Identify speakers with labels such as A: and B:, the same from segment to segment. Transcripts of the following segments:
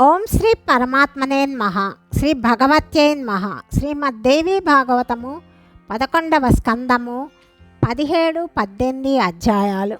A: ఓం శ్రీ పరమాత్మనే మహ శ్రీ భగవత్యే మహ శ్రీమద్దేవి భాగవతము పదకొండవ స్కందము పదిహేడు పద్దెనిమిది అధ్యాయాలు.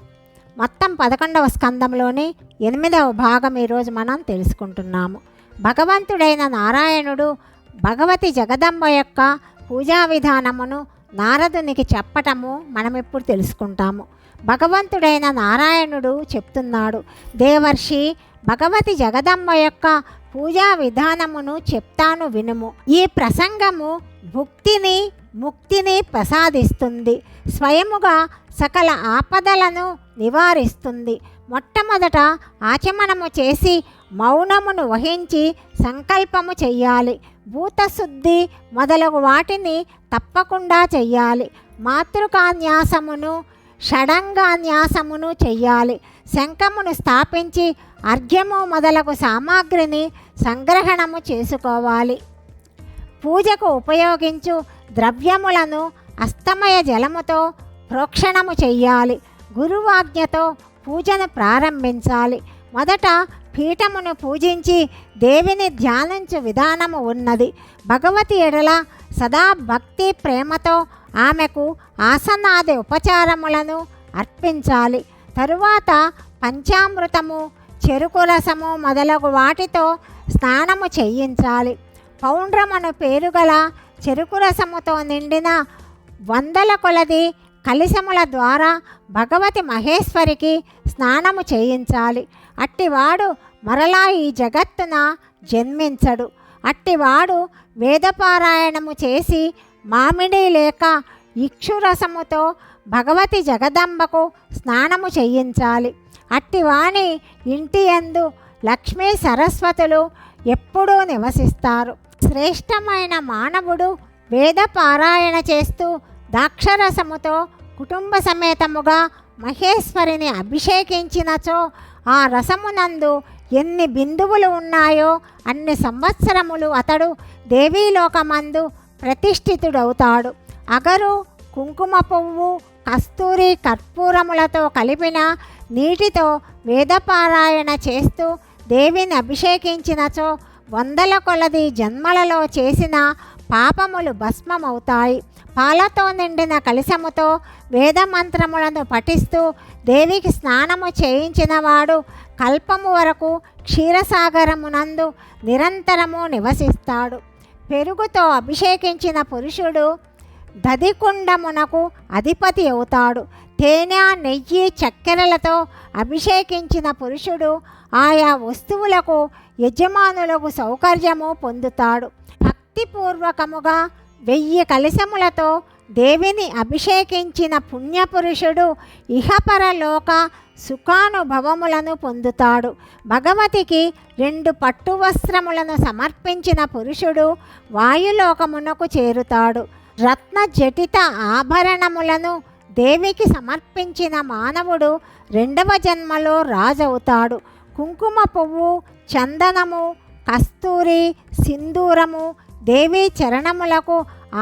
A: మొత్తం పదకొండవ స్కందంలోని ఎనిమిదవ భాగం ఈరోజు మనం తెలుసుకుంటున్నాము. భగవంతుడైన నారాయణుడు భగవతి జగదంబ యొక్క పూజా విధానమును నారదునికి చెప్పటము మనమిప్పుడు తెలుసుకుంటాము. భగవంతుడైన నారాయణుడు చెప్తున్నాడు దేవర్షి భగవతి జగదమ్మ యొక్క పూజా విధానమును చెప్తాను వినుము. ఈ ప్రసంగము భుక్తిని ముక్తిని ప్రసాదిస్తుంది. స్వయముగా సకల ఆపదలను నివారిస్తుంది. మొట్టమొదట ఆచమనము చేసి మౌనమును వహించి సంకల్పము చెయ్యాలి. భూతశుద్ధి మొదలగు వాటిని తప్పకుండా చెయ్యాలి. మాతృకాన్యాసమును షడంగాన్యాసమును చెయ్యాలి. శంఖమును స్థాపించి అర్ఘ్యము మొదలగు సామాగ్రిని సంగ్రహణము చేసుకోవాలి. పూజకు ఉపయోగించు ద్రవ్యములను అస్తమయ జలముతో ప్రోక్షణము చెయ్యాలి. గురువాజ్ఞతో పూజను ప్రారంభించాలి. మొదట పీఠమును పూజించి దేవిని ధ్యానించు విధానము ఉన్నది. భగవతి ఎడల సదా భక్తి ప్రేమతో ఆమెకు ఆసనాది ఉపచారములను అర్పించాలి. తరువాత పంచామృతము చెరుకు రసము మొదలగు వాటితో స్నానము చేయించాలి. పౌండ్రమను పేరుగల చెరుకు రసముతో నిండిన వందల కొలది కలిసముల ద్వారా భగవతి మహేశ్వరికి స్నానము చేయించాలి. అట్టివాడు మరలా ఈ జగత్తున జన్మించడు. అట్టివాడు వేదపారాయణము చేసి మామిడి లేక ఇక్షురసముతో భగవతి జగదంబకు స్నానము చేయించాలి. అట్టివాణి ఇంటి యందు లక్ష్మీ సరస్వతులు ఎప్పుడూ నివసిస్తారు. శ్రేష్టమైన మానవుడు వేద పారాయణ చేస్తూ దాక్షరసముతో కుటుంబ సమేతముగా మహేశ్వరిని అభిషేకించినచో ఆ రసమునందు ఎన్ని బిందువులు ఉన్నాయో అన్ని సంవత్సరములు అతడు దేవీలోకమందు ప్రతిష్ఠితుడవుతాడు. అగరు కుంకుమ పువ్వు కస్తూరి కర్పూరములతో కలిపిన నీటితో వేదపారాయణ చేస్తూ దేవిని అభిషేకించినచో వందల కొలది జన్మలలో చేసిన పాపములు భస్మమవుతాయి. పాలతో నిండిన కలశముతో వేదమంత్రములను పఠిస్తూ దేవికి స్నానము చేయించినవాడు కల్పము వరకు క్షీరసాగరమునందు నిరంతరము నివసిస్తాడు. పెరుగుతో అభిషేకించిన పురుషుడు దదికుండమునకు అధిపతి అవుతాడు. తేనె నెయ్యి చక్కెరలతో అభిషేకించిన పురుషుడు ఆయా వస్తువులకు యజమానులకు సౌకర్యము పొందుతాడు. భక్తిపూర్వకముగా వెయ్యి కలశములతో దేవిని అభిషేకించిన పుణ్యపురుషుడు ఇహపరలోక సుఖానుభవములను పొందుతాడు. భగవతికి రెండు పట్టు వస్త్రములను సమర్పించిన పురుషుడు వాయులోకమునకు చేరుతాడు. రత్న జటిత ఆభరణములను దేవికి సమర్పించిన మానవుడు రెండవ జన్మలో రాజవుతాడు. కుంకుమ పువ్వు చందనము కస్తూరి సింధూరము దేవి చరణములకు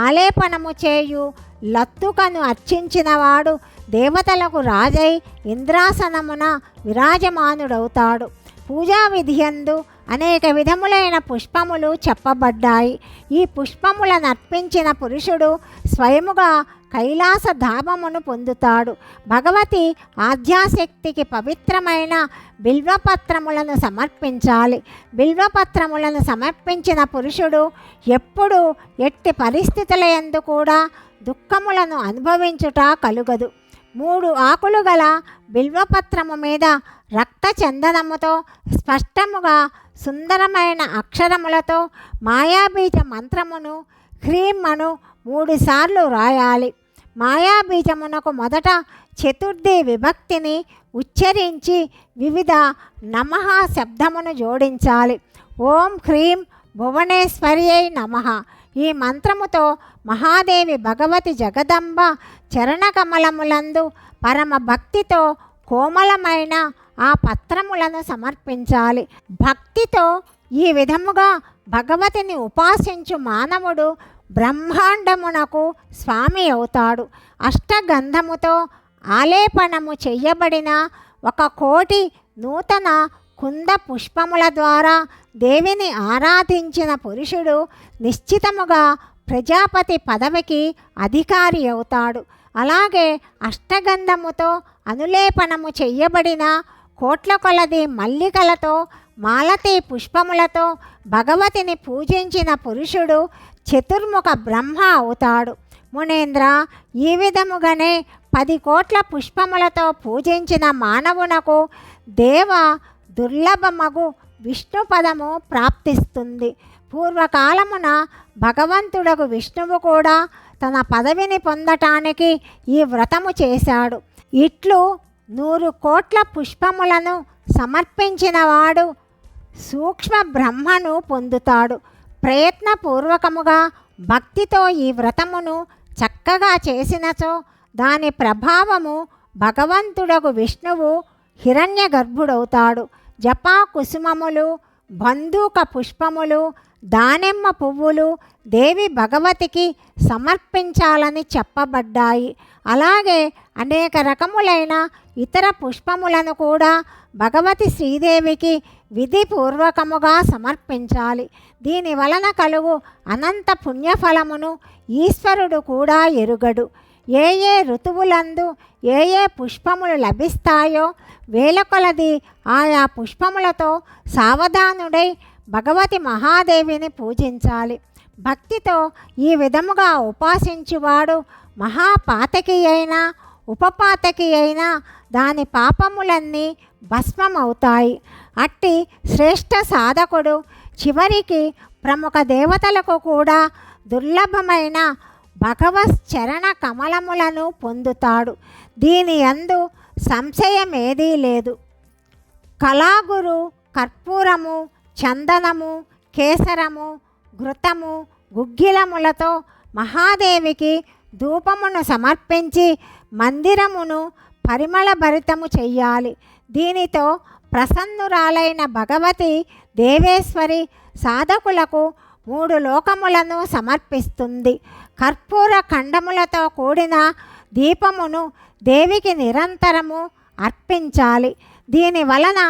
A: ఆలేపనము చేయు లత్తుకను అర్చించినవాడు దేవతలకు రాజై ఇంద్రాసనమున విరాజమానుడవుతాడు. పూజా విధియందు అనేక విధములైన పుష్పములు చెప్పబడ్డాయి. ఈ పుష్పములను అర్పించిన పురుషుడు స్వయముగా కైలాస ధామమును పొందుతాడు. భగవతి ఆధ్యాశక్తికి పవిత్రమైన బిల్వపత్రములను సమర్పించాలి. బిల్వపత్రములను సమర్పించిన పురుషుడు ఎప్పుడు ఎట్టి పరిస్థితుల యందు కూడా దుఃఖములను అనుభవించుట కలుగదు. మూడు ఆకులు గల బిల్వపత్రము మీద రక్త చందనముతో స్పష్టముగా సుందరమైన అక్షరములతో మాయాబీజ మంత్రమును హ్రీం మూడుసార్లు రాయాలి. మాయాబీజమునకు మొదట చతుర్థి విభక్తిని ఉచ్చరించి వివిధ నమః శబ్దమును జోడించాలి. ఓం హ్రీం భువనేశ్వర్యై నమః. ఈ మంత్రముతో మహాదేవి భగవతి జగదంబ చరణకమలములందు పరమ భక్తితో కోమలమైన ఆ పత్రములను సమర్పించాలి. భక్తితో ఈ విధముగా భగవతిని ఉపాసించు మానవుడు బ్రహ్మాండమునకు స్వామి అవుతాడు. అష్టగంధముతో ఆలేపనము చెయ్యబడిన ఒక కోటి నూతన కుంద పుష్పముల ద్వారా దేవిని ఆరాధించిన పురుషుడు నిశ్చితముగా ప్రజాపతి పదవికి అధికారి అవుతాడు. అలాగే అష్టగంధముతో అనులేపనము చెయ్యబడిన కోట్ల కొలది మల్లికలతో మాలతి పుష్పములతో భగవతిని పూజించిన పురుషుడు చతుర్ముఖ బ్రహ్మ అవుతాడు. మునేంద్ర ఈ విధముగానే పది కోట్ల పుష్పములతో పూజించిన మానవునకు దేవ దుర్లభమగు విష్ణు పదము ప్రాప్తిస్తుంది. పూర్వకాలమున భగవంతుడకు విష్ణువు కూడా తన పదవిని పొందటానికి ఈ వ్రతము చేశాడు. ఇట్లు నూరు కోట్ల పుష్పములను సమర్పించినవాడు సూక్ష్మ బ్రహ్మను పొందుతాడు. ప్రయత్నపూర్వకముగా భక్తితో ఈ వ్రతమును చక్కగా చేసినచో దాని ప్రభావము భగవంతుడకు విష్ణువు హిరణ్య గర్భుడవుతాడు జపా కుసుమములు బంధూక పుష్పములు దానిమ్మ పువ్వులు దేవి భగవతికి సమర్పించాలని చెప్పబడ్డాయి. అలాగే అనేక రకములైన ఇతర పుష్పములను కూడా భగవతి శ్రీదేవికి విధిపూర్వకముగా సమర్పించాలి. దీని వలన కలుగు అనంత పుణ్యఫలమును ఈశ్వరుడు కూడా ఎరుగడు. ఏ ఏ ఋతువులందు ఏ ఏ పుష్పములు లభిస్తాయో వేలకొలది ఆయా పుష్పములతో సావధానుడై భగవతి మహాదేవిని పూజించాలి. భక్తితో ఈ విధముగా ఉపాసించువాడు మహాపాతకి అయినా ఉపపాతకి అయినా దాని పాపములన్నీ భస్మమవుతాయి. అట్టి శ్రేష్ఠ సాధకుడు చివరికి ప్రముఖ దేవతలకు కూడా దుర్లభమైన భగవశ్చరణ కమలములను పొందుతాడు. దీని అందు సంశయమేదీ లేదు. కళాగురు కర్పూరము చందనము కేసరము ఘృతము గుగ్గిలములతో మహాదేవికి ధూపమును సమర్పించి మందిరమును పరిమళభరితము చెయ్యాలి. దీనితో ప్రసన్నురాలైన భగవతి దేవేశ్వరి సాధకులకు మూడు లోకములను సమర్పిస్తుంది. కర్పూర ఖండములతో కూడిన దీపమును దేవికి నిరంతరము అర్పించాలి. దీని వలన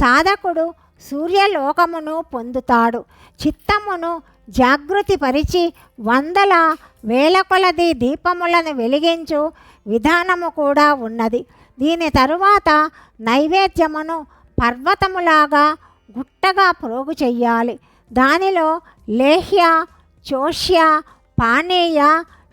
A: సాధకుడు సూర్యలోకమును పొందుతాడు. చిత్తమును జాగృతిపరిచి వందల వేల కొలది దీపములను వెలిగించు విధానము కూడా ఉన్నది. దీని తరువాత నైవేద్యమును పర్వతములాగా గుట్టగా ప్రోగు చెయ్యాలి. దానిలో లేహ్య చోష్య పానీయ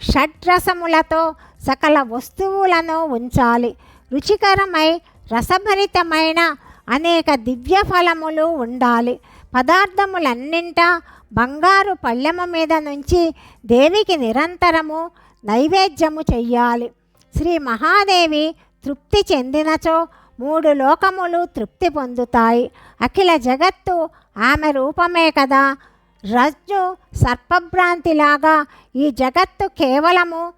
A: షడ్రసములతో సకల వస్తువులను ఉంచాలి. రుచికరమై రసభరితమైన అనేక దివ్య ఫలములు ఉండాలి. పదార్థములన్నింటా బంగారు పళ్ళెము మీద నుంచి దేవికి నిరంతరము నైవేద్యము చెయ్యాలి? శ్రీ మహాదేవి తృప్తి చెందినచో మూడు లోకములు తృప్తి పొందుతాయి. అఖిల జగత్తు ఆమె రూపమే కదా. రజ్జు సర్పభ్రాంతిలాగా ఈ జగత్తు కేవలము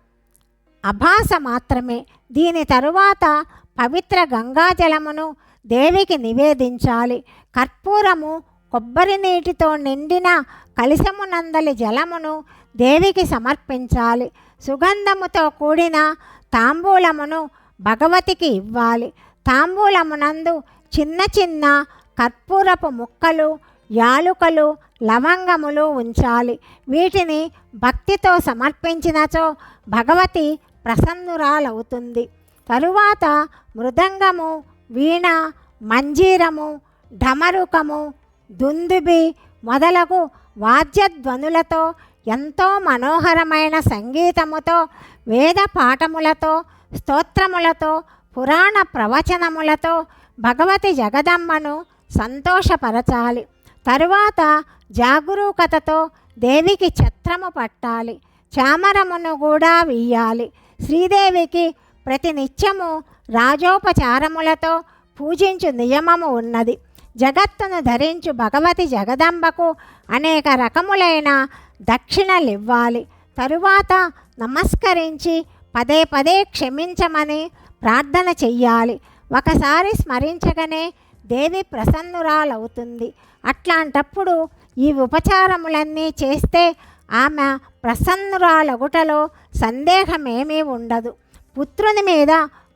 A: అభాస మాత్రమే. దీని తరువాత పవిత్ర గంగాజలమును దేవికి నివేదించాలి. కర్పూరము కొబ్బరి నీటితో నిండిన కలిసమునందలి జలమును దేవికి సమర్పించాలి. సుగంధముతో కూడిన తాంబూలమును భగవతికి ఇవ్వాలి. తాంబూలమునందు చిన్న చిన్న కర్పూరపు ముక్కలు యాలుకలు లవంగములు ఉంచాలి. వీటిని భక్తితో సమర్పించినచో భగవతి ప్రసన్నురాలవుతుంది. తరువాత మృదంగము వీణ మంజీరము ఢమరుకము దుందుబి మొదలగు వాద్యధ్వనులతో ఎంతో మనోహరమైన సంగీతముతో వేద పాఠములతో స్తోత్రములతో పురాణ ప్రవచనములతో భగవతి జగదమ్మను సంతోషపరచాలి. తరువాత జాగరూకతతో దేవికి ఛత్రము పట్టాలి. చామరమును కూడా వీయాలి శ్రీదేవికి ప్రతి నిత్యము రాజోపచారములతో పూజించు నియమము ఉన్నది. జగత్తును ధరించు భగవతి జగదంబకు అనేక రకములైన దక్షిణలివ్వాలి. తరువాత నమస్కరించి పదే పదే క్షమించమని ప్రార్థన చెయ్యాలి. ఒకసారి స్మరించగానే దేవి ప్రసన్నురాలవుతుంది. అట్లాంటప్పుడు ఈ ఉపచారములన్నీ చేస్తే ఆమె ప్రసన్నురాలగుటలో సందేహమేమీ ఉండదు. పుత్రుని మీద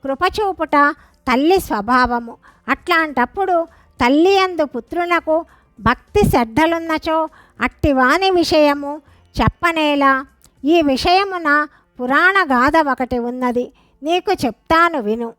A: కృపచూపుట తల్లి స్వభావము. అట్లాంటప్పుడు తల్లి అందు పుత్రునకు భక్తి శ్రద్ధలున్నచో అట్టివాని విషయము చెప్పనేలా. ఈ విషయమున పురాణ గాథ ఒకటి ఉన్నది. నీకు చెప్తాను విను.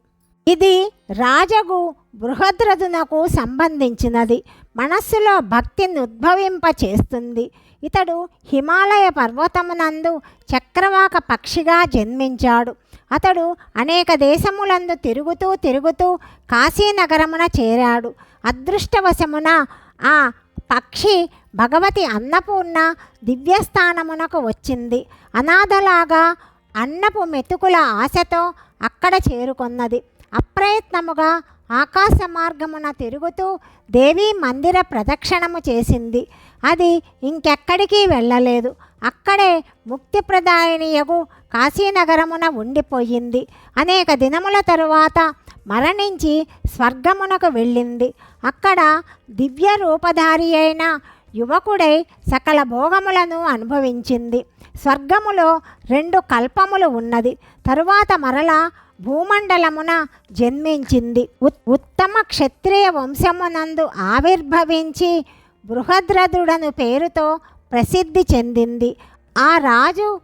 A: ఇది రాజగు బృహద్రథునకు సంబంధించినది. మనస్సులో భక్తిని ఉద్భవింప చేస్తుంది. ఇతడు హిమాలయ పర్వతమునందు చక్రవాక పక్షిగా జన్మించాడు. అతడు అనేక దేశములందు తిరుగుతూ తిరుగుతూ కాశీనగరమున చేరాడు. అదృష్టవశమున ఆ పక్షి భగవతి అన్నపూర్ణ దివ్యస్థానమునకు వచ్చింది. అనాథలాగా అన్నపు మెతుకుల ఆశతో అక్కడ చేరుకున్నది. అప్రయత్నముగా ఆకాశ మార్గమున తిరుగుతూ దేవీ మందిర ప్రదక్షిణము చేసింది. అది ఇంకెక్కడికి వెళ్ళలేదు. అక్కడే ముక్తిప్రదాయనియగు కాశీనగరమున ఉండిపోయింది. అనేక దినముల తరువాత మరణించి స్వర్గమునకు వెళ్ళింది. అక్కడ దివ్య రూపధారి అయిన యువకుడై సకల భోగములను అనుభవించింది. స్వర్గములో రెండు కల్పములు ఉన్నది. తరువాత మరలా భూమండలమున జన్మించింది. ఉత్- ఉత్తమ క్షత్రియ వంశమునందు ఆవిర్భవించి బృహద్రథుడను పేరుతో ప్రసిద్ధి చెందింది. ఆ రాజు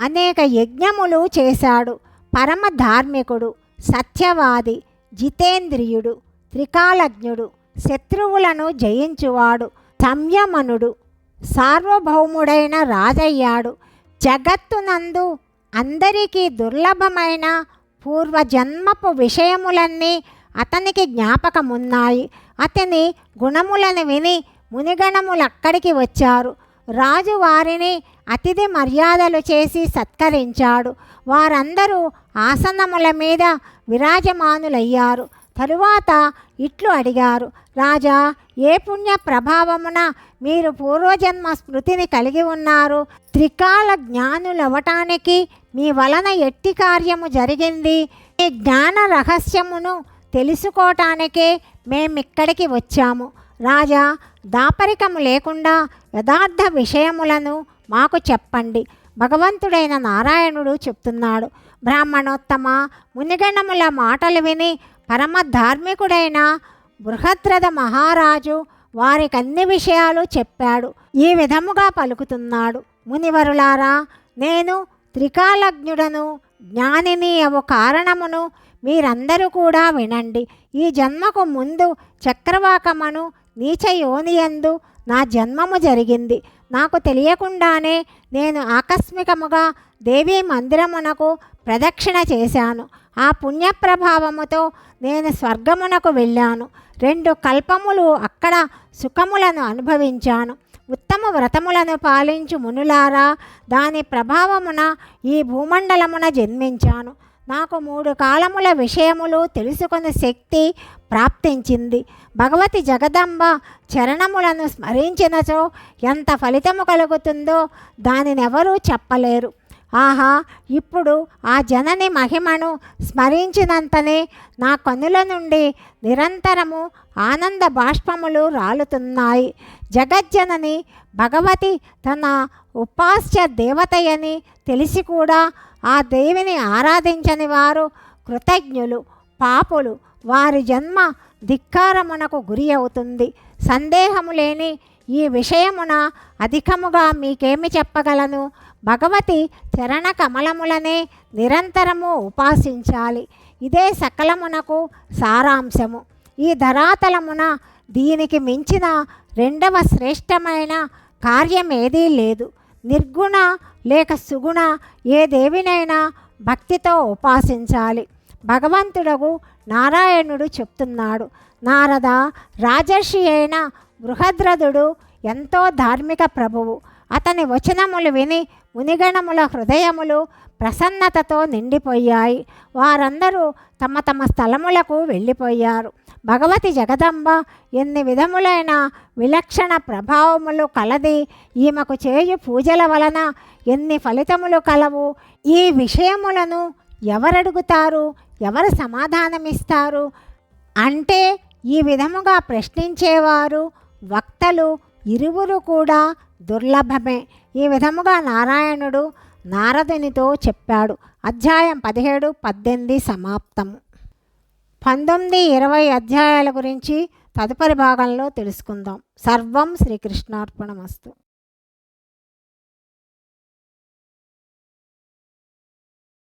A: అనేక యజ్ఞములు చేశాడు. పరమ ధార్మికుడు సత్యవాది జితేంద్రియుడు త్రికాలజ్ఞుడు శత్రువులను జయించువాడు సంయమనుడు సార్వభౌముడైన రాజయ్యాడు. జగత్తునందు అందరికీ దుర్లభమైన పూర్వజన్మపు విషయములన్నీ అతనికి జ్ఞాపకమున్నాయి. అతని గుణములను విని మునిగణములక్కడికి వచ్చారు. రాజు వారిని అతిథి మర్యాదలు చేసి సత్కరించాడు. వారందరూ ఆసనముల మీద విరాజమానులయ్యారు. తరువాత ఇట్లు అడిగారు రాజా ఏ పుణ్య ప్రభావమున మీరు పూర్వజన్మ స్మృతిని కలిగి ఉన్నారు? త్రికాల జ్ఞానులవ్వటానికి మీ వలన ఎట్టి కార్యము జరిగింది? మీ జ్ఞాన రహస్యమును తెలుసుకోవటానికే మేమిక్కడికి వచ్చాము. రాజా దాపరికము లేకుండా యథార్థ విషయములను మాకు చెప్పండి. భగవంతుడైన నారాయణుడు చెప్తున్నాడు. బ్రాహ్మణోత్తమ మునిగణముల మాటలు విని పరమ ధార్మికుడైన బృహద్రథ మహారాజు వారికి అన్ని విషయాలు చెప్పాడు. ఈ విధముగా పలుకుతున్నాడు. మునివరులారా నేను త్రికాలజ్ఞుడను జ్ఞానిని అవు కారణమును మీరందరూ కూడా వినండి. ఈ జన్మకు ముందు చక్రవాకమను నీచ యోనియందు నా జన్మము జరిగింది. నాకు తెలియకుండానే నేను ఆకస్మికముగా దేవీ మందిరమునకు ప్రదక్షిణ చేశాను. ఆ పుణ్యప్రభావముతో నేను స్వర్గమునకు వెళ్ళాను. రెండు కల్పములు అక్కడ సుఖములను అనుభవించాను. ఉత్తమ వ్రతములను పాలించు మునులారా దాని ప్రభావమున ఈ భూమండలమున జన్మించాను. నాకు మూడు కాలముల విషయములు తెలుసుకునే శక్తి ప్రాప్తించింది. భగవతి జగదంబ చరణములను స్మరించినచో ఎంత ఫలితము కలుగుతుందో దానినెవరూ చెప్పలేరు. ఆహా ఇప్పుడు ఆ జనని మహిమను స్మరించినంతనే నా కనుల నుండి నిరంతరము ఆనంద బాష్పములు రాలుతున్నాయి. జగజ్జనని భగవతి తన ఉపాస్య దేవతయని తెలిసి కూడా ఆ దేవిని ఆరాధించని వారు కృతజ్ఞులు పాపులు. వారి జన్మ ధిక్కారమునకు గురి అవుతుంది. సందేహము లేని ఈ విషయమున అధికముగా మీకేమి చెప్పగలను? భగవతి చరణ కమలములనే నిరంతరము ఉపాసించాలి. ఇదే సకలమునకు సారాంశము. ఈ ధరాతలమున దీనికి మించిన రెండవ శ్రేష్టమైన కార్యమేదీ లేదు. నిర్గుణ లేక సుగుణ ఏ దేవినైనా భక్తితో ఉపాసించాలి. భగవంతుడగు నారాయణుడు చెప్తున్నాడు. నారద రాజర్షి అయిన బృహద్రథుడు ఎంతో ధార్మిక ప్రభువు. అతని వచనములు విని మునిగణముల హృదయములు ప్రసన్నతతో నిండిపోయాయి. వారందరూ తమ తమ స్థలములకు వెళ్ళిపోయారు. భగవతి జగదంబ ఎన్ని విధములైన విలక్షణ ప్రభావములు కలది. ఈమెకు చేయు పూజల వలన ఎన్ని ఫలితములు కలవు. ఈ విషయములను ఎవరడుగుతారు? ఎవరు సమాధానమిస్తారు? అంటే ఈ విధముగా ప్రశ్నించేవారు వక్తలు ఇరువురు కూడా దుర్లభమే. ఈ విధముగా నారాయణుడు నారదునితో చెప్పాడు. అధ్యాయం పదిహేడు పద్దెనిమిది సమాప్తము. పంతొమ్మిది ఇరవై అధ్యాయాల గురించి తదుపరి భాగంలో తెలుసుకుందాం. సర్వం శ్రీకృష్ణార్పణమస్తు.